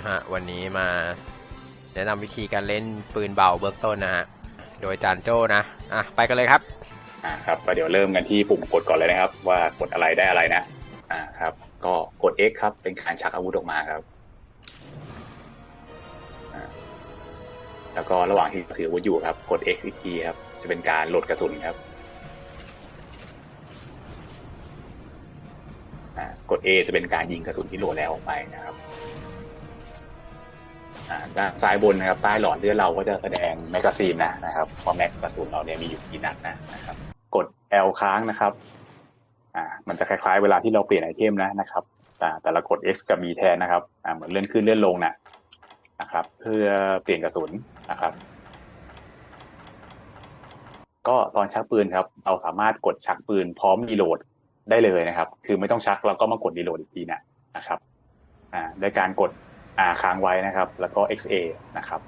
นะฮะวันนี้มาแนะนำวิธีการเล่นปืนเบาเบื้องต้นนะฮะโดยจานโจ้นะอะไปกันเลยครับอ่าครับก็เดี๋ยวเริ่มกันที่ปุ่มกดก่อนเลยนะครับ ว่ากดอะไรได้อะไรนะอ่าครับ ก็กด X ครับ เป็นการชักอาวุธออกมาครับอ่าแล้วก็ระหว่างที่ถืออาวุธอยู่ครับ กด X อีกทีครับ จะเป็นการโหลดกระสุนครับอ่ากด A จะเป็นการยิงกระสุนที่โหลดแล้วออกไปนะครับ ด้านซ้ายบนนะครับใต้หลอดเลือดเราก็จะแสดงแมกกาซีนนะนะครับว่าแม็กกระสุนเราเนี่ยมีอยู่กี่นัดนะนะครับ กด L ค้างนะครับอ่ามันจะคล้ายๆเวลาที่เราเปลี่ยนไอเทมนะนะครับแต่ละกด X กับ B แทนนะครับอ่าเหมือนเลื่อนขึ้นเลื่อนลงนะนะครับ เพื่อเปลี่ยนกระสุนนะครับ ก็ตอนชักปืนครับ เราสามารถกดชักปืนพร้อมรีโหลดได้เลยนะครับ คือไม่ต้องชักเราก็มากดรีโหลดอีกทีนะนะครับอ่าด้วยการกด R ค้างไว้นะครับ แล้วก็ XA นะครับ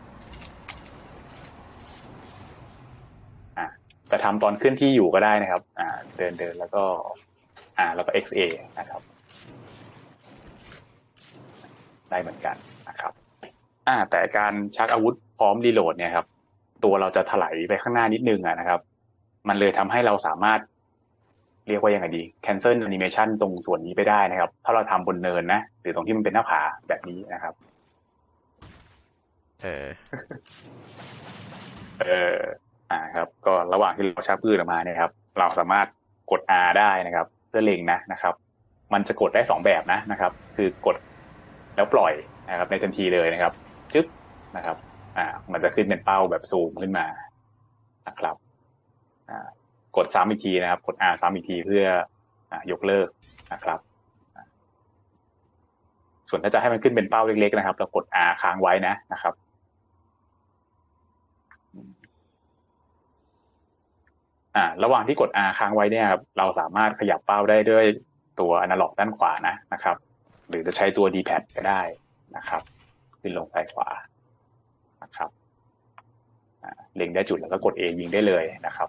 อ่าจะทำตอนเคลื่อนที่อยู่ก็ได้นะครับอ่าเดินเดินแล้วก็อ่าแล้วก็ XA นะครับ ได้เหมือนกันนะครับอ่าแต่การชักอาวุธพร้อมรีโหลดเนี่ยครับ ตัวเราจะถลายไปข้างหน้านิดนึงอะนะครับ มันเลยทำให้เราสามารถ เรียกว่ายังไงดี cancel animation ตรงส่วนนี้ไปได้นะครับ ถ้าเราทำบนเนินนะ หรือตรงที่มันเป็นหน้าผาแบบนี้นะครับ เออ เอออ่าครับ ก็ระหว่างที่เราชักปืนออกมาเนี่ยครับ เราสามารถกด R ได้นะครับ เพื่อเล็งนะนะครับ มันจะกดได้สองแบบนะนะครับ คือกดแล้วปล่อยนะครับ ในทันทีเลยนะครับจึ๊กนะครับ อ่า มันจะขึ้นเป็นเป้าแบบซูมขึ้นมานะครับ อ่า กดซ้ำอีกทีนะครับ กด R ซ้ำอีกทีเพื่ออยกเลิกนะครับ ส่วนถ้าจะให้มันขึ้นเป็นเป้าเล็กๆนะครับ เรากด R ค้างไว้นะนะครับ อ่า ระหว่างที่กด R ค้างไว้เนี่ยครับ เราสามารถขยับเป้าได้ด้วยตัวอนาล็อกด้านขวานะนะครับ หรือจะใช้ตัว D-pad ก็ได้นะครับขึ้นลงซ้ายขวานะครับเล็งได้จุดแล้วก็กด A ยิงได้เลยนะครับ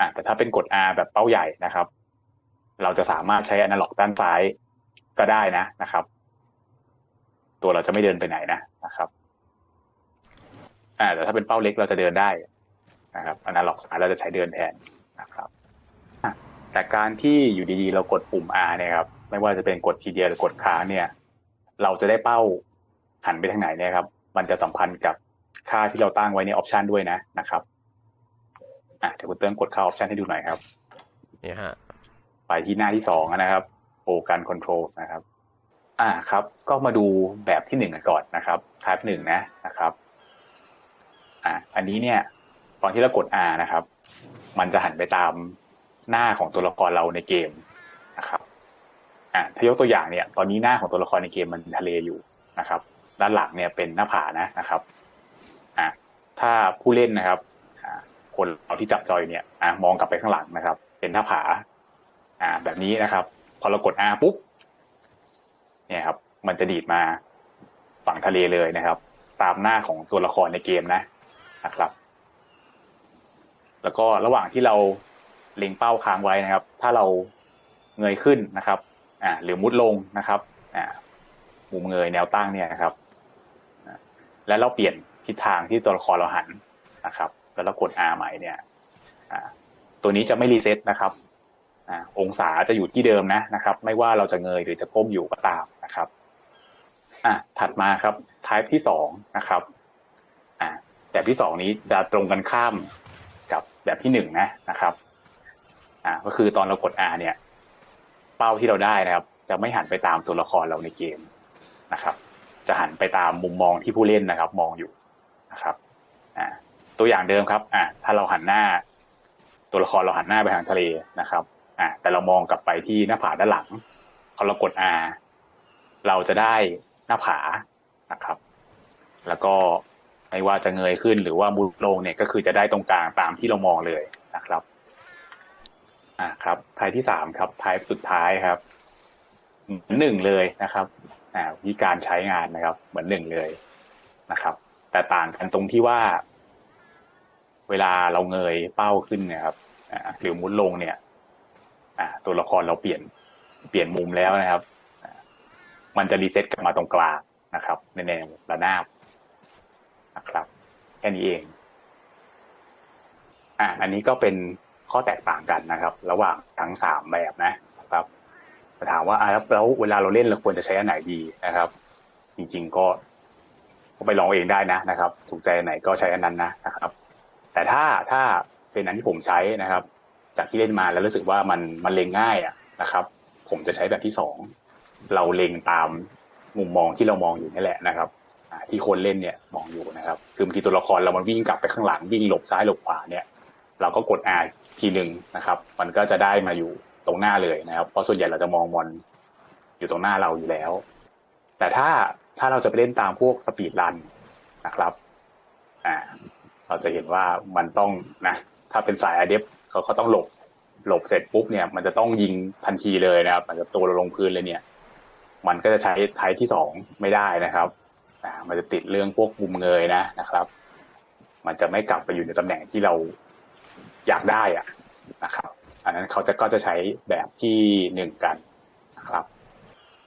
อ่าแต่ถ้าเป็นกด R แบบเป้าใหญ่นะครับ เราจะสามารถใช้อนาล็อกด้านซ้ายก็ได้นะนะครับ ตัวเราจะไม่เดินไปไหนนะนะครับ อ่า แต่ถ้าเป็นเป้าเล็กเราจะเดินได้นะครับอนาล็อกซ้ายเราจะใช้เดินแทนนะครับแต่การที่อยู่ดีๆ เรากดปุ่ม R เนี่ยครับไม่ว่าจะเป็นกดทีเดียวหรือกดค้างเนี่ย เราจะได้เป้าหันไปทางไหนเนี่ยครับ มันจะสัมพันธ์กับค่าที่เราตั้งไว้ในออปชันด้วยนะนะครับ อะเดี๋ยวคุณเติ้งกดเข้าออปชันให้ดูหน่อยครับนี่ฮะไปที่หน้าที่สองนะครับโปรการ controls นะครับ อ่าครับ ก็มาดูแบบที่หนึ่งกันก่อนนะครับ type หนึ่งนะนะครับอ่าอันนี้เนี่ย ตอนที่เรากด R นะครับ มันจะหันไปตามหน้าของตัวละครเราในเกมนะครับอ่าถ้ายกตัวอย่างเนี่ย ตอนนี้หน้าของตัวละครในเกมมันทะเลอยู่นะครับ ด้านหลังเนี่ยเป็นหน้าผานะนะครับอ่าถ้าผู้เล่นนะครับอ่า คนเราที่จับจอยเนี่ยอ่ามองกลับไปข้างหลังนะครับ เป็นหน้าผา อ่า แบบนี้นะครับ พอเรากด R ปุ๊บเนี่ยครับ มันจะดีดมาฝั่งทะเลเลยนะครับ ตามหน้าของตัวละครในเกมนะนะครับ แล้วก็ระหว่างที่เราเล็งเป้าค้างไว้นะครับ ถ้าเราเงยขึ้นนะครับ อ่า หรือมุดลงนะครับ อ่า มุมเงยแนวตั้งเนี่ยนะครับ แล้วเราเปลี่ยนทิศทางที่ตัวละครเราหันนะครับ แล้วเรากด R ใหม่เนี่ยตัวนี้จะไม่รีเซ็ตนะครับอองศาจะอยู่ที่เดิมนะนะครับ ไม่ว่าเราจะเงยหรือจะก้มอยู่ก็ตามนะครับอะถัดมาครับ type ที่สองนะครับอ่าแบบที่สองนี้จะตรงกันข้ามกับแบบที่หนึ่งนะนะครับอ่าก็คือตอนเรากด R เนี่ย เป้าที่เราได้นะครับ จะไม่หันไปตามตัวละครเราในเกมนะครับ จะหันไปตามมุมมองที่ผู้เล่นนะครับ มองอยู่นะครับอ่า ตัวอย่างเดิมครับ อ่าถ้าเราหันหน้า ตัวละครเราหันหน้าไปทางทะเลนะครับ อ่าแต่เรามองกลับไปที่หน้าผาด้านหลังพอเรากด R เราจะได้หน้าผานะครับ แล้วก็ไม่ว่าจะเงยขึ้นหรือว่ามุดลงเนี่ยก็คือจะได้ตรงกลางตามที่เรามองเลยนะครับอ่าครับทป์ที่สามครับทป์สุดท้ายครับเหมือนหนึ่งเลยนะครับอ่าวิธีการใช้งานนะครับ เหมือนหนึ่งเลยนะครับ แต่ต่างกันตรงที่ว่า เวลาเราเงยเป้าขึ้นนะครับหรือมุดลงเนี่ยตัวละครเราเปลี่ยนเปลี่ยนมุมแล้วนะครับ มันจะรีเซ็ตกลับมาตรงกลางนะครับ ในแนวระนาบนะครับ แค่นี้เองอะอันนี้ก็เป็นข้อแตกต่างกันนะครับ ระหว่างทั้งสามแบบนะครับถามว่าอะแล้วแล้วเวลาเราเล่นเราควรจะใช้อันไหนดีนะครับ จริง ๆ ก็ก็ไปลองเองได้นะนะครับ ถูกใจอันไหนก็ใช้อันนั้นนะนะครับ แต่ถ้าถ้าเป็นอันที่ผมใช้นะครับ จากที่เล่นมาแล้วรู้สึกว่ามันมันเล็งง่ายอะนะครับ ผมจะใช้แบบที่สองเราเล็งตามมุมมองที่เรามองอยู่นี่แหละนะครับที่คนเล่นเนี่ยมองอยู่นะครับ คือบางทีตัวละครเรามันวิ่งกลับไปข้างหลังวิ่งหลบซ้ายหลบขวาเนี่ย เราก็กด R ทีหนึ่งนะครับ มันก็จะได้มาอยู่ตรงหน้าเลยนะครับ เพราะส่วนใหญ่เราจะมองมอนอยู่ตรงหน้าเราอยู่แล้ว แต่ถ้าถ้าเราจะไปเล่นตามพวกสปีดรันนะครับ อ่า เราจะเห็นว่ามันต้องนะถ้าเป็นสายอเดฟเขาเขาต้องหลบหลบเสร็จปุ๊บเนี่ย มันจะต้องยิงทันทีเลยนะครับมันจะตัวลงพื้นเลยเนี่ย มันก็จะใช้ไทยที่สองไม่ได้นะครับอ่ามันจะติดเรื่องพวกมุมเงยนะนะครับ มันจะไม่กลับไปอยู่ในตำแหน่งที่เราอยากได้อะนะครับ อันนั้นเขาจะก็จะใช้แบบที่หนึ่งกันนะครับ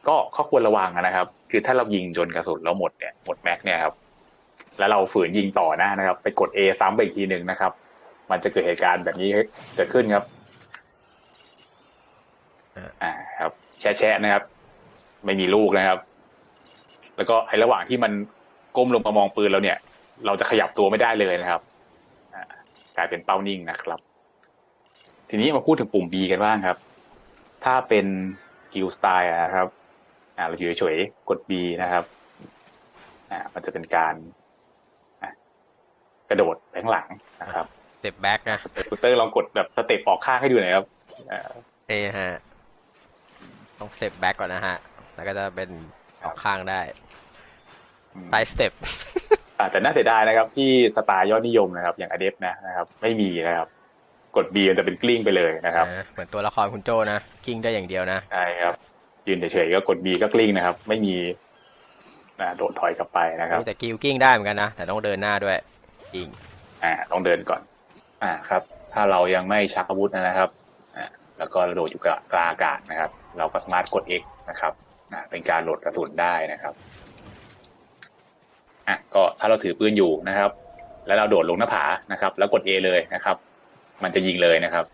ก็ข้อควรระวังนะครับ คือถ้าเรายิงจนกระสุนเราหมดเนี่ยหมดแม็กเนี่ยครับ แล้วเราฝืนยิงต่อนะนะครับ ไปกด A ซ้ำไปอีกทีหนึ่งนะครับ มันจะเกิดเหตุการณ์แบบนี้เกิดขึ้นครับอ่าครับ แชะแชะนะครับ ไม่มีลูกนะครับ แล้วก็ไอ้ระหว่างที่มันก้มลงมามองปืนเราเนี่ย เราจะขยับตัวไม่ได้เลยนะครับอ่ากลายเป็นเป้านิ่งนะครับ ทีนี้มาพูดถึงปุ่ม B กันบ้างครับ ถ้าเป็นกิลสไตล์นะครับ อ่าเราอยู่เฉยๆกด B นะครับ อ่า มันจะเป็นการอะก ระโดดไปข้างหลังนะครับสเต็ปแบ็กนะเดี๋ยวคุณเตอร์ลองกดแบบสเต็ปออกข้างให้ดูหน่อยครับอ่าเอฮะ ต้องสเต็ปแบ็กก่อนนะฮะ แล้วก็จะเป็นออกข้างได้อืมไซสเต็ปอ่าแต่น่าเสียดายนะครับ ที่สไตล์ยอดนิยมนะครับ อย่างอเดฟนะนะครับ ไม่มีนะครับ กด B มันจะเป็นกลิ้งไปเลยนะครับ เหมือนตัวละครคุณโจนะกิ้งได้อย่างเดียวนะใช่ครับยืนเฉยๆก็กด B ก็กลิ้งนะครับ ไม่มีอ่าโดดถอยกลับไปนะครับแต่กิลกิ้งได้เหมือนกันนะแต่ต้องเดินหน้าด้วย กิ้งอ่าต้องเดินก่อน อ่าครับ ถ้าเรายังไม่ชักอาวุธนะครับอ่าแล้วก็โดดอยู่กับกลางอากาศนะครับ เราก็สามารถกด X นะครับอ่าเป็นการโหลดกระสุนได้นะครับอะก็ถ้าเราถือปืนอยู่นะครับ แล้วเราโดดลงหน้าผานะครับ แล้วกด A เลยนะครับ มันจะยิงเลยนะครับ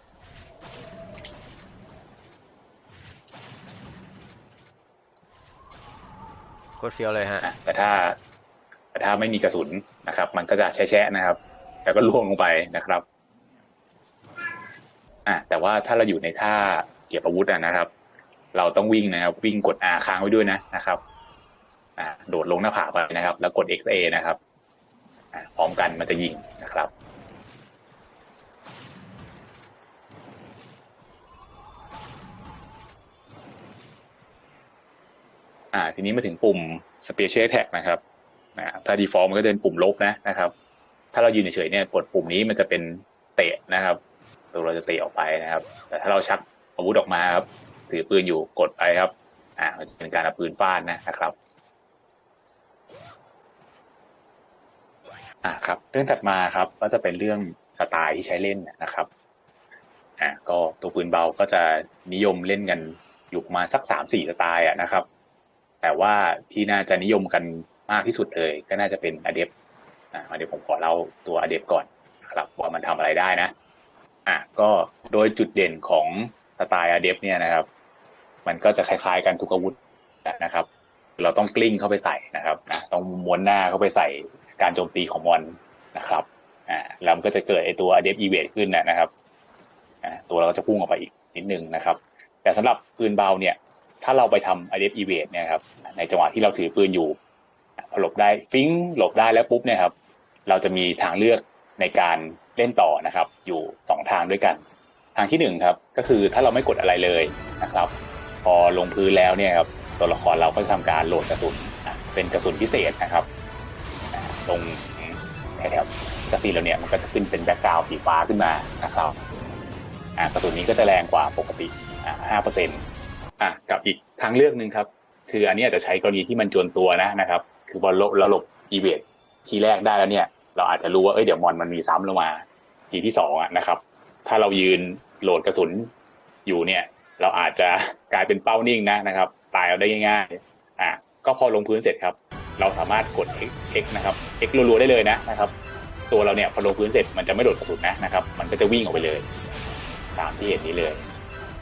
โคตรเฟี้ยวเลยฮะ อะแต่ถ้า แต่ถ้าไม่มีกระสุนนะครับ มันก็จะแช่ๆนะครับ แล้วก็ล่วงลงไปนะครับอะแต่ว่าถ้าเราอยู่ในท่าเก็บอาวุธนะครับ เราต้องวิ่งนะครับ วิ่งกด R ค้างไว้ด้วยนะนะครับอ่าโดดลงหน้าผาไปนะครับ แล้วกด XA นะครับอ่าพร้อมกันมันจะยิงนะครับอ่าทีนี้มาถึงปุ่ม Special Attack นะครับ อ่าถ้า default มันก็จะเป็นปุ่มลบนะนะครับ ถ้าเรายืนเฉยๆเนี่ยกดปุ่มนี้มันจะเป็นเตะนะครับตัวเราจะเตะออกไปนะครับ แต่ถ้าเราชักอาวุธออกมาครับถือปืนอยู่กดไปครับ อ่ามันจะเป็นการเอาปืนฟาดนะนะครับอ่าครับ เรื่องถัดมาครับ ก็จะเป็นเรื่องสไตล์ที่ใช้เล่นนะครับอ่าก็ตัวปืนเบาก็จะนิยมเล่นกันอยู่ประมาณสักสามสี่สไตล์อะนะครับ แต่ว่าที่น่าจะนิยมกัน มากที่สุดเลย ก็น่าจะเป็นอเดฟอ่าเดี๋ยวผมขอเล่าตัวอเดฟก่อนครับว่ามันทำอะไรได้นะ อะก็โดยจุดเด่นของสไตล์อเดฟเนี่ยนะครับ มันก็จะคล้าย ๆ กันทุกอาวุธนะครับ เราต้องกลิ้งเข้าไปใส่นะครับนะต้องม้วนหน้าเข้าไปใส่การโจมตีของมอนนะครับอ่าแล้วมันก็จะเกิดไอตัว a d e p t Evade ขึ้นนะนะครับอ่าตัวเราก็จะพุ่งออกไปอีกนิดนึงนะครับ แต่สำหรับปืนเบาเนี่ย ถ้าเราไปทำ a d e p t Evade เนี่ยครับในจังหวะที่เราถือปืนอยู่ พอหลบได้ฟิ้งหลบได้แล้วปุ๊บเนี่ยครับ เราจะมีทางเลือกในการเล่นต่อนะครับ อยู่สองทางด้วยกัน ทางที่หนึ่งครับก็คือถ้าเราไม่กดอะไรเลยนะครับ พอลงพื้นแล้วเนี่ยครับตัวละครเราก็จะทำการโหลดกระสุนเป็นกระสุนพิเศษนะครับอะตรงแถบกระสีเราเนี่ยมันก็จะขึ้นเป็นแบ็กกราวสีฟ้าขึ้นมานะครับกระสุนนี้ก็จะแรงกว่าปกติห้าเปอร์เซ็นต์กับอีกทางเลือกหนึ่งครับ คืออันนี้อาจจะใช้กรณีที่มันจวนตัวนะนะครับ คือบอลลบเราหลบอีเวททีแรกได้แล้วเนี่ย เราอาจจะรู้ว่าเอ้ยเดี๋ยวมอนมันมีซ้ำลงมาทีที่สองอะนะครับ ถ้าเรายืนโหลดกระสุนอยู่เนี่ย เราอาจจะกลายเป็นเป้านิ่งนะนะครับ ตายเอาได้ง่ายๆอ่าก็พอลงพื้นเสร็จครับ เราสามารถกด X X นะครับ X รัวๆได้เลยนะนะครับ ตัวเราเนี่ยพอลงพื้นเสร็จมันจะไม่โดดกระสุนนะนะครับ มันก็จะวิ่งออกไปเลย ตามที่เห็นนี้เลย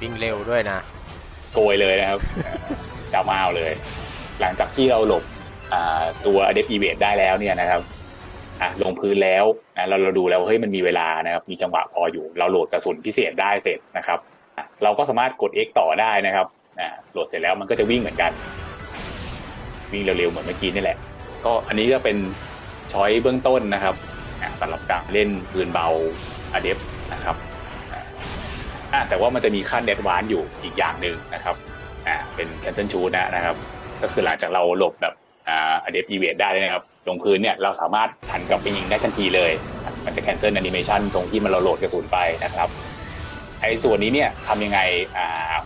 วิ่งเร็วด้วยนะ โกยเลยนะครับจะมาเอาเลย หลังจากที่เราหลบอ่า ตัวเดฟอีเวดได้แล้วเนี่ยนะครับอะลงพื้นแล้วนะเราเราดูแล้วเฮ้ยมันมีเวลานะครับ มีจังหวะพออยู่ เราโหลดกระสุนพิเศษได้เสร็จนะครับอะเราก็สามารถกด X ต่อได้นะครับอะโหลดเสร็จแล้วมันก็จะวิ่งเหมือนกัน วิ่งเร็วๆเหมือนเมื่อกี้นี่แหละ ก็อันนี้ก็เป็นช้อยเบื้องต้นนะครับอะสำหรับการเล่นปืนเบาอเดฟนะครับอะแต่ว่ามันจะมีขั้นเดดวานอยู่อีกอย่างหนึ่งนะครับอ่าเป็นแคนเซิลชูนะนะครับ ก็คือหลังจากเราหลบแบบ อเดฟอีเวได้เลยนะครับลงพื้นเนี่ยเราสามารถหันกลับไปยิงได้ทันทีเลย มันจะแคนเซิลแอนิเมชันตรงที่มันเราโหลดกระสุนไปนะครับไอ้ส่วนนี้เนี่ยทำยังไง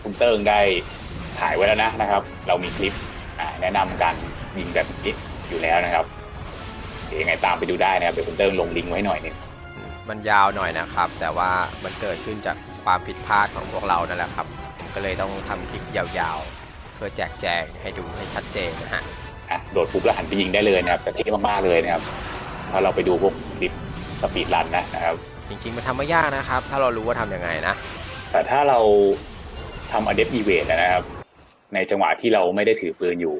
คุณเติ้งได้ถ่ายไว้แล้วนะนะครับ เรามีคลิปแนะนำการยิงแบบนี้อยู่แล้วนะครับยังไงตามไปดูได้นะครับเดี๋ยวคุณเติ้งลงลิงก์ไว้หน่อยนึงมันยาวหน่อยนะครับ แต่ว่ามันเกิดขึ้นจากความผิดพลาดของพวกเรานั่นแหละครับ ก็เลยต้องทำคลิปยาวๆ เพื่อแจกแจงให้ดูให้ชัดเจนนะฮะ อะโดดปุ๊บแล้วหันไปยิงได้เลยนะครับแต่เท่มากๆเลยนะครับถ้าเราไปดูพวกคลิปสปีดรันนะนะครับ จริงๆมันทำไม่ยากนะครับ ถ้าเรารู้ว่าทำยังไงนะ แต่ถ้าเราทำ Adept Evade นะครับ ในจังหวะที่เราไม่ได้ถือปืนอยู่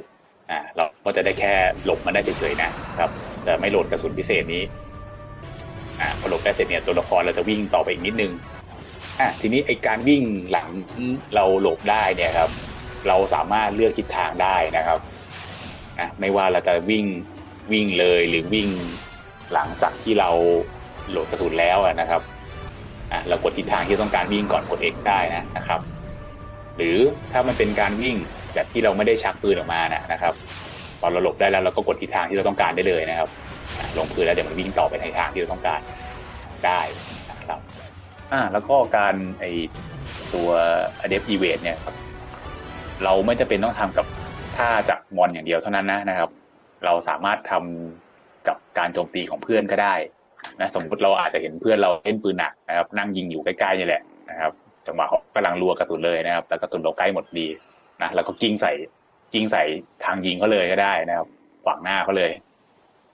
อ่าเราก็จะได้แค่หลบมันได้เฉยๆนะครับจะไม่โหลดกระสุนพิเศษนี้อ่าพอหลบได้เสร็จเนี่ยตัวละครเราจะวิ่งต่อไปอีกนิดนึงอ่าทีนี้ไอการวิ่งหลังเราหลบได้เนี่ยครับ เราสามารถเลือกทิศทางได้นะครับ อะไม่ว่าเราจะวิ่งวิ่งเลยหรือวิ่งหลังจากที่เราโหลดกระสุนแล้วนะครับอะเรากดทิศทางที่ต้องการวิ่งก่อนกด X ได้นะนะครับ หรือถ้ามันเป็นการวิ่งแบบที่เราไม่ได้ชักปืนออกมานะนะครับตอนเราหลบได้แล้วเราก็กดทิศทางที่เราต้องการได้เลยนะครับลงพื้นแล้วเดี๋ยวมันวิ่งต่อไปในทางที่เราต้องการได้นะครับอ่าแล้วก็การไอตัว Adept Evade เนี่ยครับเราไม่จำเป็นต้องทำกับ ท่าจากมอนอย่างเดียวเท่านั้นนะนะครับ เราสามารถทำกับการโจมตีของเพื่อนก็ได้นะสมมติเราอาจจะเห็นเพื่อนเราเล่นปืนหนักนะครับ นั่งยิงอยู่ใกล้ๆนี่แหละนะครับจังหวะเขากำลังรัวกระสุนเลยนะครับ แล้วกระสุนเราใกล้หมดดีนะแล้วก็กิ้งใส่กิ้งใส่ทางยิงเขาเลยก็ได้นะครับขวางหน้าเขาเลย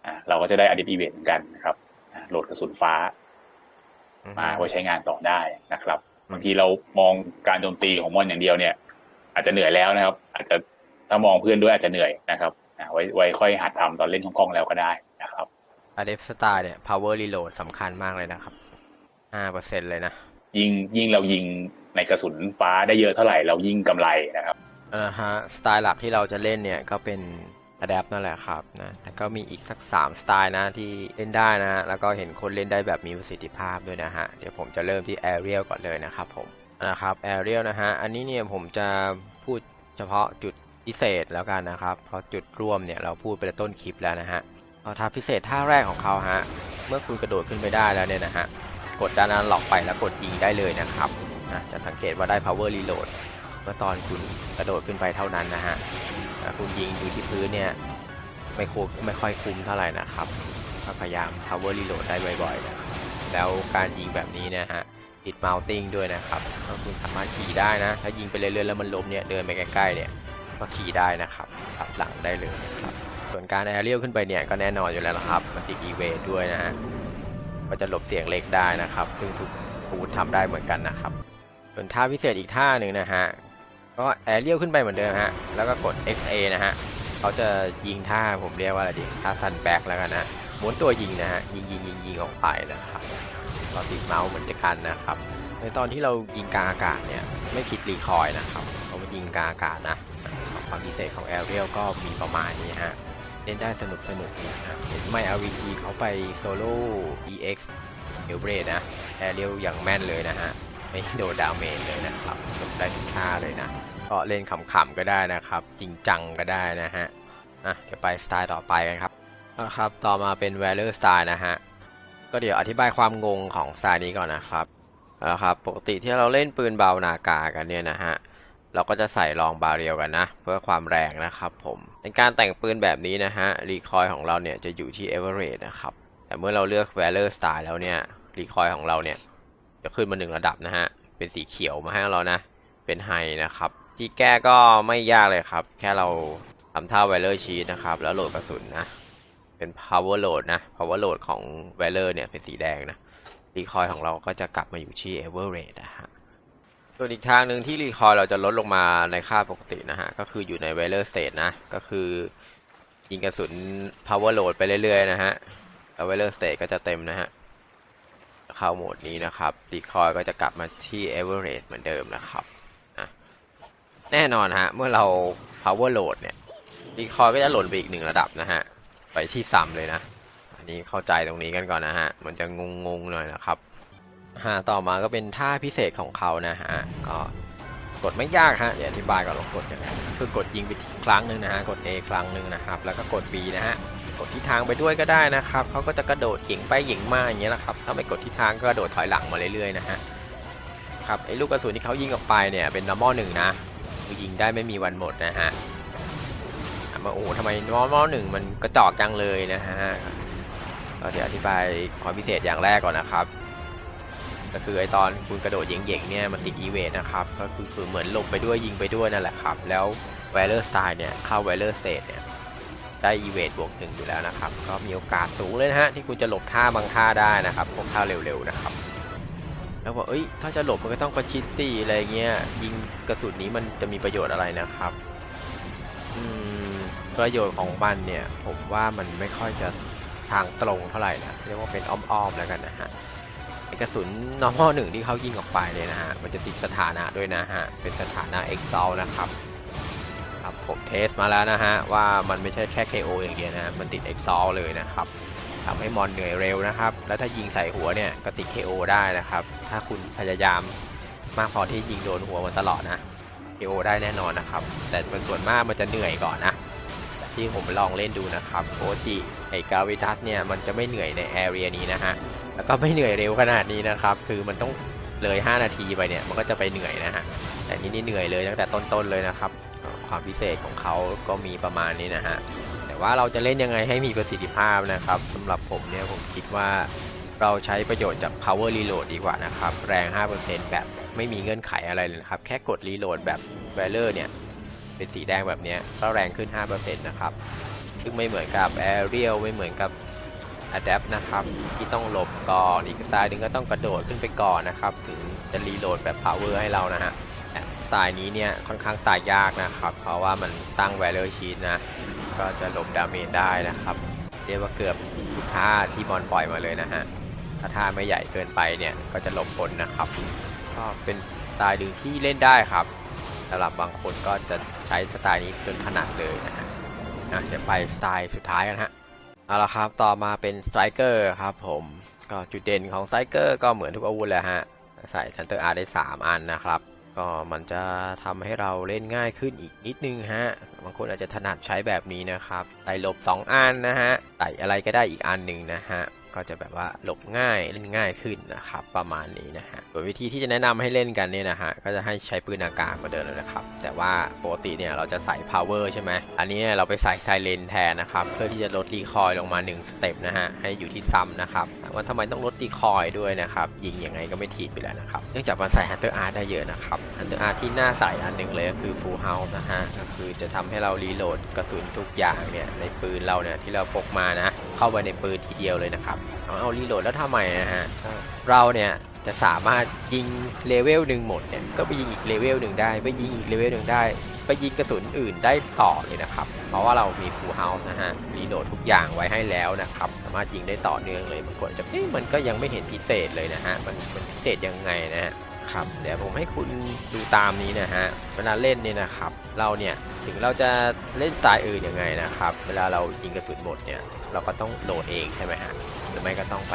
อ่าเราก็จะได้อดีตอีเวนต์เหมือนกันนะครับโหลดกระสุนฟ้า มาไว้ใช้งานต่อได้นะครับบางทีเรามองการโจมตีของมอนอย่างเดียวเนี่ย อาจจะเหนื่อยแล้วนะครับ อาจจะ ถ้ามองเพื่อนด้วยอาจจะเหนื่อยนะครับอ่าไว้ไว้ค่อยหัดทำตอนเล่นของกล้องแล้วก็ได้นะครับ a d e p t Style เนี่ย power reload สำคัญมากเลยนะครับ5%เลยนะ ยิ่งยิ่งเรายิงในกระสุนฟ้าได้เยอะเท่าไหร่เรายิ่งกำไรนะครับอ่าฮะสไตล์หลักที่เราจะเล่นเนี่ยก็เป็น Adapt นั่นแหละครับนะแต่ก็มีอีกสัก 3 สไตล์นะที่เล่นได้นะ แล้วก็เห็นคนเล่นได้แบบมีประสิทธิภาพด้วยนะฮะ เดี๋ยวผมจะเริ่มที่ Aerial ก่อนเลยนะครับผมนะครับ Aerial นะฮะ อันนี้เนี่ยผมจะพูดเฉพาะจุด พิเศษแล้วกันนะครับ เพราะจุดร่วมเนี่ยเราพูดไปต้นคลิปแล้วนะฮะเอาท่าพิเศษท่าแรกของเขาฮะเมื่อคุณกระโดดขึ้นไปได้แล้วเนี่ยนะฮะกดด้านนั้นหลอกไปแล้วกดยิงได้เลยนะครับนะจะสังเกตว่าได้ power reload เมื่อตอนคุณกระโดดขึ้นไปเท่านั้นนะฮะถ้าคุณยิงอยู่ที่พื้นเนี่ยไม่คุ้มไม่ค่อยคุ้มเท่าไหร่นะครับพยายาม power reload ได้บ่อยๆนะแล้วการยิงแบบนี้นะฮะติด mounting ด้วยนะครับคุณสามารถขี่ได้นะ ถ้ายิงไปเรื่อยๆแล้วมันล้มเนี่ยเดินไปใกล้ๆเนี่ย ก็ขี่ได้นะครับตัดหลังได้เลยนะครับ ส่วนการ aerial ขึ้นไปเนี่ยก็แน่นอนอยู่แล้วครับ มันติด e v a ด้วยนะฮะก็จะหลบเสียงเล็กได้นะครับ ซึ่งทุกบูธทำได้เหมือนกันนะครับ ส่วนท่าพิเศษอีกท่าหนึ่งนะฮะก็แอเรียลขึ้นไปเหมือนเดิมฮะแล้วก็กด XA นะฮะเขาจะยิงท่าผมเรียกว่าอะไรดีท่าซันแบ็กแล้วกันนะหม้วนตัวยิงนะฮะยิงยิงยิงยิงออกไปนะครับก็ติดเมาส์เหมือนกันนะครับในตอนที่เรายิงกลางอากาศเนี่ยไม่คิดรีคอยนะครับเรามายิงกลางอากาศนะ ความพิเศษของแอเรียลก็มีประมาณนี้ฮะเล่นได้สนุกสนุกนะเห็นไม่ RVG เขาไปโซโล่ EX เอลเบรดนะแอเรียลอย่างแม่นเลยนะฮะไม่โดนดาเมจเลยนะครับจบได้ทุกท่าเลยนะก็เล่นขำๆก็ได้นะครับ จริงจังก็ได้นะฮะอะเดี๋ยวไปสไตล์ต่อไปกันครับนะครับต่อมาเป็น Valor Style นะฮะก็เดี๋ยวอธิบายความงงของสไตล์นี้ก่อนนะครับนะครับปกติที่เราเล่นปืนเบานากากันเนี่ยนะฮะ เราก็จะใส่รองบาเรียลกันนะ เพื่อความแรงนะครับผมในการแต่งปืนแบบนี้นะฮะรีคอยของเราเนี่ยจะอยู่ที่ average นะครับ แต่เมื่อเราเลือก valor style แล้วเนี่ยรีคอยของเราเนี่ยจะขึ้นมาหนึ่งระดับนะฮะเป็นสีเขียวมาให้เรานะเป็นไฮนะครับที่แก้ก็ไม่ยากเลยครับ แค่เราทำท่า Valor Sheet นะครับ แล้วโหลดกระสุนนะเป็น Power Load นะ Power Load ของ Valor เนี่ยเป็นสีแดงนะรีคอยของเราก็จะกลับมาอยู่ที่ Average นะฮะ ส่วนอีกทางหนึ่งที่รีคอยเราจะลดลงมาในค่าปกตินะฮะ ก็คืออยู่ใน Valor State นะ ก็คือ ยิงกระสุน Power Load ไปเรื่อยๆนะฮะแล้ว Valor State ก็จะเต็มนะฮะ เข้าโหมดนี้นะครับรีคอยก็จะกลับมาที่ Average เหมือนเดิมนะครับนะแน่นอนฮะ เมื่อเรา Power Load เนี่ยรีคอยก็จะหล่นไปอีกหนึ่งระดับนะฮะ ไปที่ซ้ำเลยนะ อันนี้เข้าใจตรงนี้กันก่อนนะฮะ มันจะงงๆหน่อยนะครับ ฮะต่อมาก็เป็นท่าพิเศษของเขานะฮะก็กดไม่ยากฮะเดี๋ยวอธิบายก่อนลองกดยังไงคือกดยิงไปครั้งหนึ่งนะฮะกด A ครั้งหนึ่งนะครับ แล้วก็กด B นะฮะกดทิศทางไปด้วยก็ได้นะครับเขาก็จะกระโดดหยิงไปหยิงมาอย่างเงี้ยนะครับถ้าไม่กดทิศทางก็กระโดดถอยหลังมาเรื่อยๆนะฮะครับไอ้ลูกกระสุนที่เขายิงออกไปเนี่ยเป็น normal หนึ่งนะยิงได้ไม่มีวันหมดนะฮะมาโอ้ทำไม normal หนึ่งมันกระจอกจังเลยนะฮะเดี๋ยวอธิบายความพิเศษอย่างแรกก่อนนะครับ ก็คือไอตอนคุณกระโดดเย่งๆเนี่ยมันติดอีเวนนะครับก็คือคือเหมือนหลบไปด้วยยิงไปด้วยนั่นแหละครับ แล้ว v a l o r Style เนี่ยเข้า v a l o r State เนี่ยได้อีเวนบวกหนึ่งอยู่แล้วนะครับ ก็มีโอกาสสูงเลยนะฮะที่คุณจะหลบท่าบางท่าได้นะครับพวกท่าเร็วๆนะครับแล้วบอกเอ้ยถ้าจะหลบมันก็ต้องประชิดสิอะไรเงี้ยยิงกระสุนนี้มันจะมีประโยชน์อะไรนะครับอืมประโยชน์ของมันเนี่ย ผมว่ามันไม่ค่อยจะทางตรงเท่าไหร่นะเรียกว่าเป็นอ้อมๆแล้วกันนะฮะ กระสุน normal หนึ่งที่เขายิงออกไปเนี่ยนะฮะ มันจะติดสถานะด้วยนะฮะ เป็นสถานะ exalt นะครับครับ ผมเทสมาแล้วนะฮะ ว่ามันไม่ใช่แค่ KO อย่างเดียวนะ มันติด exalt เลยนะครับทำให้มอนเหนื่อยเร็วนะครับ แล้วถ้ายิงใส่หัวเนี่ยก็ติด KO ได้นะครับ ถ้าคุณพยายามมากพอที่ยิงโดนหัวมันตลอดนะ KO ได้แน่นอนนะครับ แต่เป็นส่วนมากมันจะเหนื่อยก่อนนะที่ผมลองเล่นดูนะครับโอจิไอกาวิทัสเนี่ยมันจะไม่เหนื่อยในแอเรียนี้นะฮะ แล้วก็ไม่เหนื่อยเร็วขนาดนี้นะครับ คือมันต้องเลย 5 นาทีไปเนี่ย มันก็จะไปเหนื่อยนะฮะ แต่นี่นี่เหนื่อยเลยตั้งแต่ต้นๆเลยนะครับ ความพิเศษของเขาก็มีประมาณนี้นะฮะ แต่ว่าเราจะเล่นยังไงให้มีประสิทธิภาพนะครับสำหรับผมเนี่ยผมคิดว่าเราใช้ประโยชน์จาก power reload ดีกว่านะครับ แรง 5%แบบไม่มีเงื่อนไขอะไรเลยนะครับ แค่กด reload แบบ valor เนี่ย เป็นสีแดงแบบนี้ก็แรงขึ้น 5%นะครับ ซึ่งไม่เหมือนกับ aerial ไม่เหมือนกับ adapt นะครับ ที่ต้องหลบก่อนอีกสไตล์หนึ่งก็ต้องกระโดดขึ้นไปก่อนนะครับ ถึงจะ reload แบบ power ให้เรานะฮะสไตล์นี้เนี่ยค่อนข้างตายยากนะครับ เพราะว่ามันตั้ง value sheet นะ ก็จะหลบดาเมจได้นะครับ เรียกว่าเกือบทุกท่าที่บอลปล่อยมาเลยนะฮะถ้าท่าไม่ใหญ่เกินไปเนี่ยก็จะหลบผลนะครับ ก็เป็นสไตล์หนึ่งที่เล่นได้ครับสำหรับบางคนก็จะใช้สไตล์นี้จนถนัดเลยนะฮะอะเดี๋ยวไปสไตล์สุดท้ายกันฮะ เอาละครับ ต่อมาเป็นสไตรเกอร์ครับผม ก็จุดเด่นของสไตรเกอร์ก็เหมือนทุกอาวุธแหละฮะ ใส่ชันเตอร์อาร์ได้ 3 อันนะครับ ก็มันจะทำให้เราเล่นง่ายขึ้นอีกนิดนึงฮะ บางคนอาจจะถนัดใช้แบบนี้นะครับ ใส่หลบ 2 อันนะฮะ ใส่อะไรก็ได้อีกอันหนึ่งนะฮะ ก็จะแบบว่าหลบง่ายเล่นง่ายขึ้นนะครับประมาณนี้นะฮะส่วนวิธีที่จะแนะนำให้เล่นกันเนี่ยนะฮะก็จะให้ใช้ปืนอากาศมาเดิมเลยนะครับ แต่ว่าปกติเนี่ยเราจะใส่ power ใช่ไหมอันนี้เราไปใส่ไซเลนแทนนะครับเพื่อที่จะลดรีคอยลงมา1สเต็ปนะฮะให้อยู่ที่ซ้ำนะครับว่าทำไมต้องลดรีคอยด้วยนะครับยิงยังไงก็ไม่ถีบไปแล้วนะครับเนื่องจากมันใส่ Hunter Art ได้เยอะนะครับ Hunter Art ที่น่าใส่อันหนึ่งเลยก็คือ Full House นะฮะก็คือจะทำให้เรารีโหลดกระสุนทุกอย่างเนี่ยในปืนเราเนี่ยที่เราพกมานะ เข้าไปในปืนทีเดียวเลยนะครับเอาเอารีโหลดแล้วทำไมนะฮะก็เราเนี่ยจะสามารถยิงเลเวลหนึ่งหมดเนี่ยก็ไปยิงอีกเลเวลหนึ่งได้ไปยิงอีกเลเวลหนึ่งได้ไปยิงกระสุนอื่นได้ต่อเลยนะครับ เพราะว่าเรามี full house นะฮะรีโหลดทุกอย่างไว้ให้แล้วนะครับ สามารถยิงได้ต่อเนื่องเลยบางคนจะเอ๊ะมันก็ยังไม่เห็นพิเศษเลยนะฮะมันมันพิเศษยังไงนะฮะครับเดี๋ยวผมให้คุณดูตามนี้นะฮะเวลาเล่นเนี่ยนะครับ เราเนี่ยถึงเราจะเล่นสไตล์อื่นยังไงนะครับ เวลาเรายิงกระสุนหมดเนี่ย เราก็ต้องโหลดเองใช่ไหมฮะหรือไม่ก็ต้องไป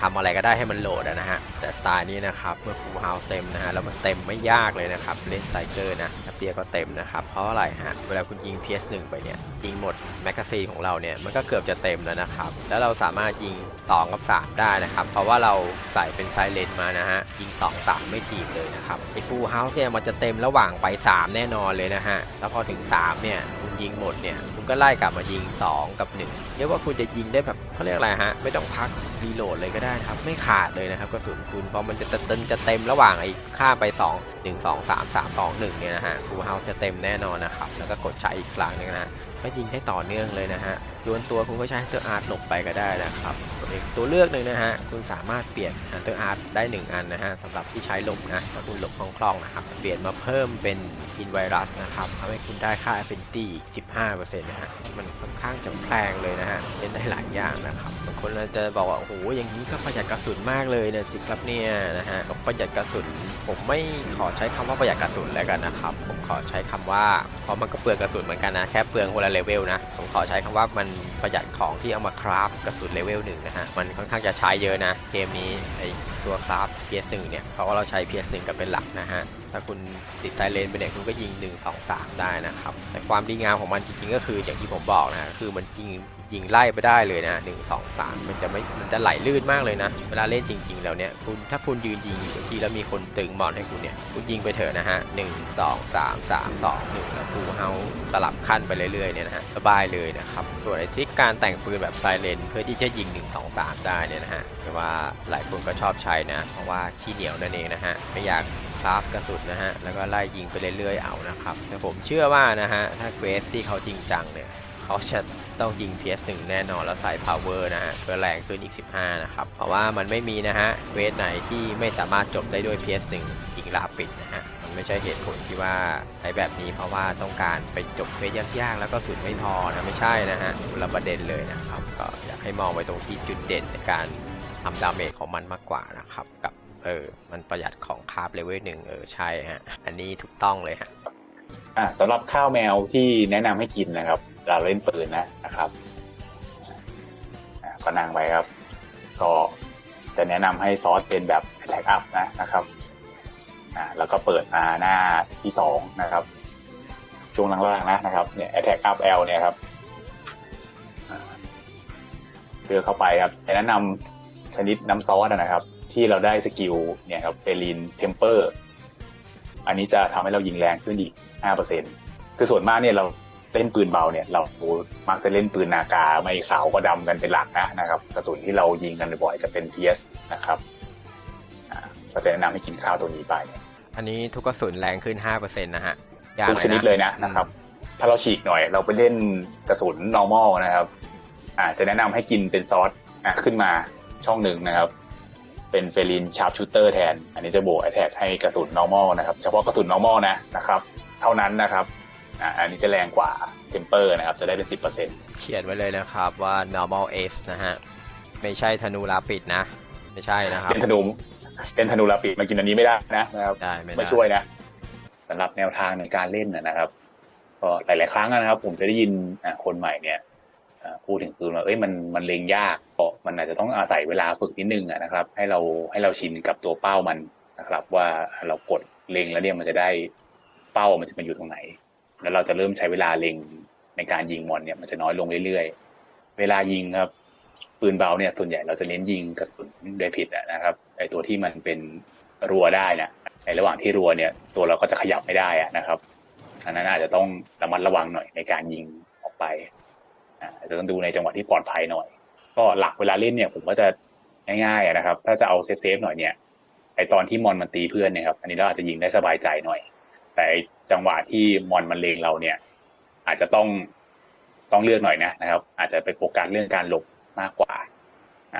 ทำอะไรก็ได้ให้มันโหลดนะฮะแต่สไตล์นี้นะครับเมื่อ full house เต็มนะฮะแล้วมันเต็มไม่ยากเลยนะครับเล่นไซเกอร์นะแอปเปียก็เต็มนะครับเพราะอะไรฮะเวลาคุณยิง PS1 ไปเนี่ยยิงหมดแมกกาซีนของเราเนี่ยมันก็เกือบจะเต็มแล้วนะครับแล้วเราสามารถยิง2กับ3ได้นะครับเพราะว่าเราใส่เป็นไซเลนมานะฮะยิง2 3ไม่ทีบเลยนะครับไอ้ full house เนี่ยมันจะเต็มระหว่างไป 3 แน่นอนเลยนะฮะแล้วพอถึง3เนี่ยคุณยิงหมดเนี่ยคุณก็ไล่กลับมายิง 2 กับ 1 เรียกว่าคุณจะยิงได้แบบเขาเรียกอะไรฮะ ไม่ต้องพักรีโหลดเลยก็ได้นะครับ ไม่ขาดเลยนะครับกระสุนคุณเพราะมันจะเต็มจะเต็มระหว่างไอ้ค่าไป 2 1 2 3 3 2 1เนี่ยนะฮะครูเฮาจะเต็มแน่นอนนะครับ แล้วก็กดใช้อีกครั้งหนึงนะฮะก็ยิงให้ต่อเนื่องเลยนะฮะ โยนตัวคุณก็ใช้ฮันเตอร์อาร์ตหลบไปก็ได้นะครับอีกตัวเลือกหนึ่งนะฮะคุณสามารถเปลี่ยนฮันเตอร์อาร์ตได้1อันนะฮะสำหรับที่ใช้หลบนะถ้าคุณหลบคล่องๆนะครับเปลี่ยนมาเพิ่มเป็นอินไวรัสนะครับทำให้คุณได้ค่า Affinity อีก15%นะฮะมันค่อนข้างจะแพงเลยนะฮะเล่นได้หลายอย่างนะครับบางคนอาจจะบอกว่าโอ้โหอย่างนี้ก็ประหยัดกระสุนมากเลยเนี่ยสิครับเนี่ยนะฮะก็ประหยัดกระสุน ผมไม่ขอใช้คำว่าประหยัดกระสุนแล้วกันนะครับผมขอใช้คำว่าเพราะมันก็เปลืองกระสุนเหมือนกันนะแค่เปลืองคนละเลเวลนะผมขอใช้คำว่ามันประหยัดของที่เอามาคราฟกระสุนเลเวลหนึ่งนะฮะ มันค่อนข้างจะใช้เยอะนะ เกมนี้ไอตัวคราฟ PS1 เนี่ยเพราะว่าเราใช้ PS1 กันเป็นหลักนะฮะ ถ้าคุณติดไซเลนไปเนี่ยคุณก็ยิง 1 2 3 ได้นะครับ แต่ความดีงามของมันจริงๆก็คืออย่างที่ผมบอกนะ คือมันยิง ยิงไล่ไปได้เลยนะหนึ่งสองสามมันจะไม่มันจะไหลลื่นมากเลยนะ เวลาเล่นจริง ๆ แล้วเนี่ยคุณถ้าคุณยืนยิงอยู่ที่แล้วมีคนตึงมอนให้คุณเนี่ยคุณยิงไปเถอะนะฮะหนึ่งสองสามสามสองหนึ่งแล้วกูเฮาสลับขั้นไปเรื่อยๆเนี่ยนะฮะสบายเลยนะครับส่วนไอ้ทริคการแต่งปืนแบบไซเลนเพื่อที่จะยิง1 2 3ได้เนี่ยนะฮะแต่ว่าหลายคนก็ชอบใช้นะเพราะว่าขี้เหนียวนั่นเองนะฮะไม่อยากคราฟกระสุนนะฮะ แล้วก็ไล่ยิงไปเรื่อยๆ เอานะครับ แต่ผมเชื่อว่านะฮะ ถ้าเควสที่เขาจริงจังเนี่ย เขาจะต้องยิง PS1 แน่นอนแล้วใส่ power นะฮะเพื่อแรงขึ้นอีก 15 นะครับ เพราะว่ามันไม่มีนะฮะเวสไหนที่ไม่สามารถจบได้ด้วย PS1 ยิงลาปิดนะฮะมันไม่ใช่เหตุผลที่ว่าใช้แบบนี้เพราะว่าต้องการไปจบเวสยากๆแล้วก็สุดไม่พอนะไม่ใช่นะฮะคนละประเด็นเลยนะครับ ก็อยากให้มองไปตรงที่จุดเด่นในการทำดาเมจของมันมากกว่านะครับกับเออ มันประหยัดของคาร์บเลเวลหนึ่งเออ ใช่ฮะ อันนี้ถูกต้องเลยฮะ อ่าสำหรับข้าวแมวที่แนะนำให้กินนะครับ เราเล่นปืนนะนะครับก็นั่งไปครับ ก็จะแนะนำให้ซอสเป็นแบบ attack up นะนะครับอ่าแล้วก็เปิดมาหน้าที่สองนะครับ ช่วงล่างๆนะนะครับเนี่ย attack up L เนี่ยครับเลือกเข้าไปครับแนะนำชนิดน้ำซอสนะครับ ที่เราได้สกิลเนี่ยครับเปรินเทมเปอร์อันนี้จะทำให้เรายิงแรงขึ้นอีก5%คือส่วนมากเนี่ยเรา เล่นปืนเบาเนี่ย เรามักจะเล่นปืนนากาไม่ขาวก็ดำกันเป็นหลักนะนะครับกระสุนที่เรายิงกันบ่อยๆจะเป็น TS นะครับอ่าก็จะแนะนำให้กินข้าวตัวนี้ไป อันนี้ทุกกระสุนแรงขึ้น5%นะฮะยากทุกชนิดเลยนะนะครับ ถ้าเราฉีกหน่อยเราไปเล่นกระสุน normal นะครับอ่าจะแนะนำให้กินเป็นซอสอะขึ้นมาช่องหนึ่งนะครับ เป็นเฟลินชาร์ปชูเตอร์แทน อันนี้จะบวกแท็กให้กระสุน normal นะครับ เฉพาะกระสุน normal นะนะครับ เท่านั้นนะครับ อ่าอันนี้จะแรงกว่าเทมเปอร์นะครับ จะได้เป็น10%เขียนไว้เลยนะครับว่า normal S นะฮะ ไม่ใช่ธนูลาปิดนะ ไม่ใช่นะครับเป็นธนูเป็นธนูราปิดมากินอันนี้ไม่ได้นะนะครับได้ไม่ได้ไม่ช่วยนะสำหรับแนวทางในการเล่นนะนะครับก็หลาย ๆ ครั้งนะครับ ผมจะได้ยินอ่าคนใหม่เนี่ยอ่าพูดถึงปืนว่าเอ้ยมันมันเลงยากเพราะมันอาจจะต้องอาศัยเวลาฝึกนิดนึงอะนะครับ ให้เราให้เราชินกับตัวเป้ามันนะครับ ว่าเรากดเล็งแล้วเนี่ยมันจะได้เป้ามันจะมาอยู่ตรงไหน แล้วเราจะเริ่มใช้เวลาเล็งในการยิงมอนเนี่ยมันจะน้อยลงเรื่อยๆ เวลายิงครับ ปืนเบาเนี่ยส่วนใหญ่เราจะเน้นยิงกระสุนโดยผิดนะครับไอตัวที่มันเป็นรัวได้นะในระหว่างที่รัวเนี่ย ตัวเราก็จะขยับไม่ได้อะนะครับอันนั้นอาจจะต้องระมัดระวังหน่อยในการยิงออกไปอาจจะต้องดูในจังหวะที่ปลอดภัยหน่อย ก็หลักเวลาเล่นเนี่ยผมก็จะง่ายๆนะครับ ถ้าจะเอาเซฟๆหน่อยเนี่ยไอตอนที่มอนมันตีเพื่อนเนี่ยครับอันนี้เราอาจจะยิงได้สบายใจหน่อย แต่ จังหวะที่มอนมันเลงเราเนี่ย อาจจะต้องต้องเลือกหน่อยนะนะครับ อาจจะไปโฟกัสเรื่องการหลบมากกว่า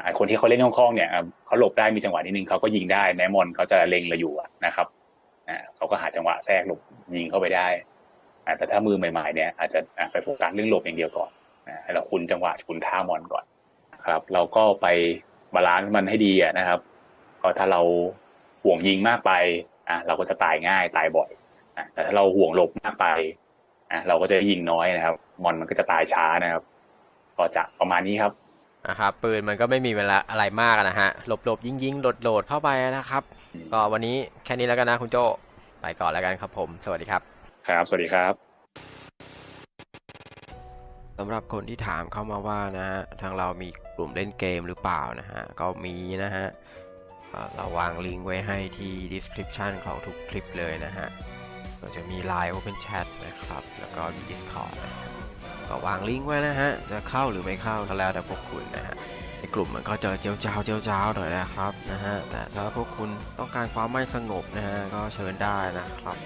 ไอคนที่เขาเล่นคล่องๆเนี่ยเขาหลบได้มีจังหวะนิดนึงเขาก็ยิงได้แม้มอนเขาจะเลงเราอยู่นะครับเขาก็หาจังหวะแทรกหลบยิงเข้าไปได้แต่ถ้ามือใหม่ๆเนี่ยอาจจะไปโฟกัสเรื่องหลบอย่างเดียวก่อนให้เราคุ้นจังหวะคุ้นท่ามอนก่อนครับ เราก็ไปบาลานซ์มันให้ดีนะครับ ก็ถ้าเราห่วงยิงมากไปอ่าเราก็จะตายง่ายตายบ่อย แต่ถ้าเราห่วงหลบมากไปอะเราก็จะยิงน้อยนะครับ มอนมันก็จะตายช้านะครับก็จะประมาณนี้ครับนะครับปืนมันก็ไม่มีเวลาอะไรมากนะฮะหลบหลบยิงยิงโหลดโหลดเข้าไปนะครับ ก็วันนี้แค่นี้แล้วกันนะคุณโจไปก่อนแล้วกันครับผม สวัสดีครับ ครับสวัสดีครับสำหรับคนที่ถามเข้ามาว่านะฮะทางเรามีกลุ่มเล่นเกมหรือเปล่านะฮะก็มีนะฮะเอ่อเราวางลิงก์ไว้ให้ที่ description ของทุกคลิปเลยนะฮะ ก็จะมี Line Open Chat นะครับ แล้วก็มี Discord นะฮะก็วางลิงก์ไว้นะฮะ จะเข้าหรือไม่เข้าก็แล้วแต่พวกคุณนะฮะในกลุ่มมันก็จะเจียวจ้าวเจียวจ้าวหน่อยนะครับนะฮะ แต่ถ้าพวกคุณต้องการความไม่สงบนะฮะ ก็เชิญได้นะครับ